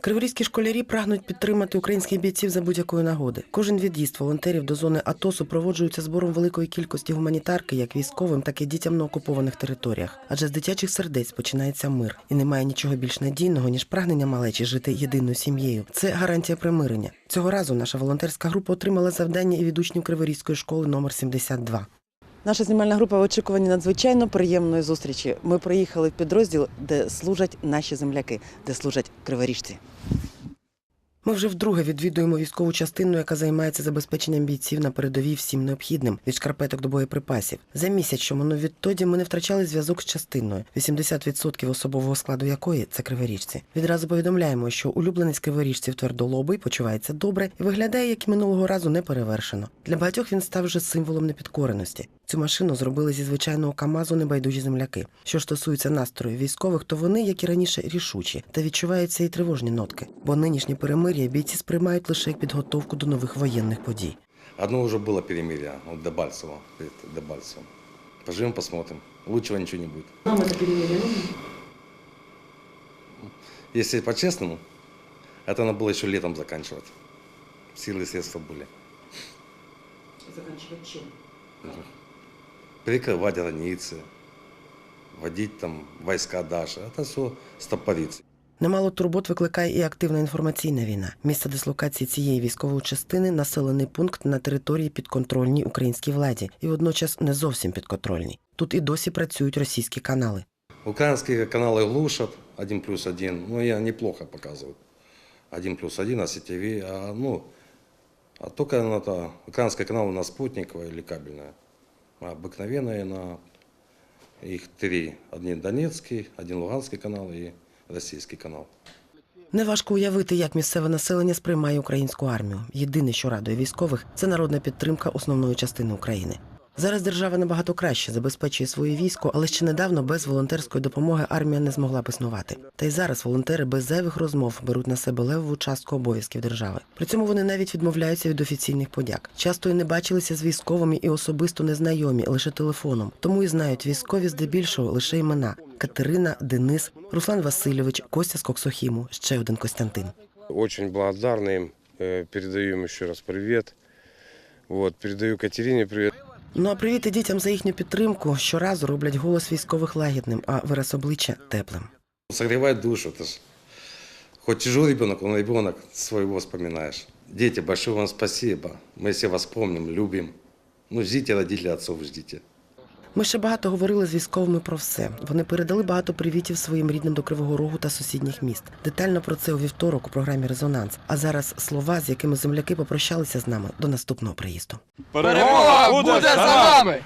Криворізькі школярі прагнуть підтримати українських бійців за будь-якої нагоди. Кожен від'їзд волонтерів до зони АТО супроводжується збором великої кількості гуманітарки як військовим, так і дітям на окупованих територіях. Адже з дитячих сердець починається мир, і немає нічого більш надійного ніж прагнення малечі жити єдиною сім'єю. Це гарантія примирення. Цього разу наша волонтерська група отримала завдання і від учнів Криворізької школи номер 72. Наша знімальна група в очікуванні надзвичайно приємної зустрічі. Ми приїхали в підрозділ, де служать наші земляки, де служать криворіжці. Ми вже вдруге відвідуємо військову частину, яка займається забезпеченням бійців на передовій всім необхідним від шкарпеток до боєприпасів. За місяць, що минув відтоді, ми не втрачали зв'язок з частиною, 80% особового складу якої це криворіжці. Відразу повідомляємо, що улюбленець криворіжців твердолобий почувається добре і виглядає, як і минулого разу, неперевершено. Для багатьох він став вже символом непідкореності. Цю машину зробили зі звичайного КАМАЗу небайдужі земляки. Що стосується настрою військових, то вони, як і раніше, рішучі та відчуваються і тривожні нотки, бо нинішнє перемир'я бійці сприймають лише як підготовку до нових воєнних подій. Одно уже было перемирие, вот Дебальцево, перед Дебальцевым. Поживем, посмотрим. Лучшего ничего не будет. Нам це перемир'я нужно? Если по-честному, это надо было еще летом заканчивать. Силы и средства были. Заканчувати чим? Перекрывать границы, вводить там войска даже. Это все стопорится. Немало турбот викликає і активна інформаційна війна. Місце дислокації цієї військової частини населений пункт на території підконтрольній українській владі і водночас не зовсім підконтрольній. Тут і досі працюють російські канали. Украинские каналы глушат, один плюс один, ну, я неплохо показывают. Один плюс один на сетеве, а, ну, а только на это, украинский канал на спутниковая или кабельная. А обыкновенная на их три. Один Донецкий, один Луганский канал и российский канал. Неважко уявити, як місцеве населення сприймає українську армію. Єдине, що радує військових, це народна підтримка основної частини України. Зараз держава набагато краще забезпечує своє військо, але ще недавно без волонтерської допомоги армія не змогла б існувати. Та й зараз волонтери без зайвих розмов беруть на себе левову частку обов'язків держави. При цьому вони навіть відмовляються від офіційних подяк. Часто і не бачилися з військовими і особисто незнайомі, лише телефоном. Тому і знають військові здебільшого лише імена: Катерина, Денис, Руслан Васильович, Костя з Коксохіму, ще один Костянтин. Очень благодарны им. Э, Передаю им еще раз привет. Вот, передаю Катерине привет. Ну а привіти дітям за їхню підтримку щоразу роблять голос військових лагідним, а вираз обличчя теплим. Согревает душу, это ж. Хоть тяжелый ребенок, он ребенок своего вспоминаешь. Дети, большое вам спасибо. Мы все вас помним, любим. Ну, ждите, родители отцов, ждите. Ми ще багато говорили з військовими про все. Вони передали багато привітів своїм рідним до Кривого Рогу та сусідніх міст. Детально про це у вівторок у програмі Резонанс. А зараз слова, з якими земляки попрощалися з нами до наступного приїзду. Перемога буде за нами!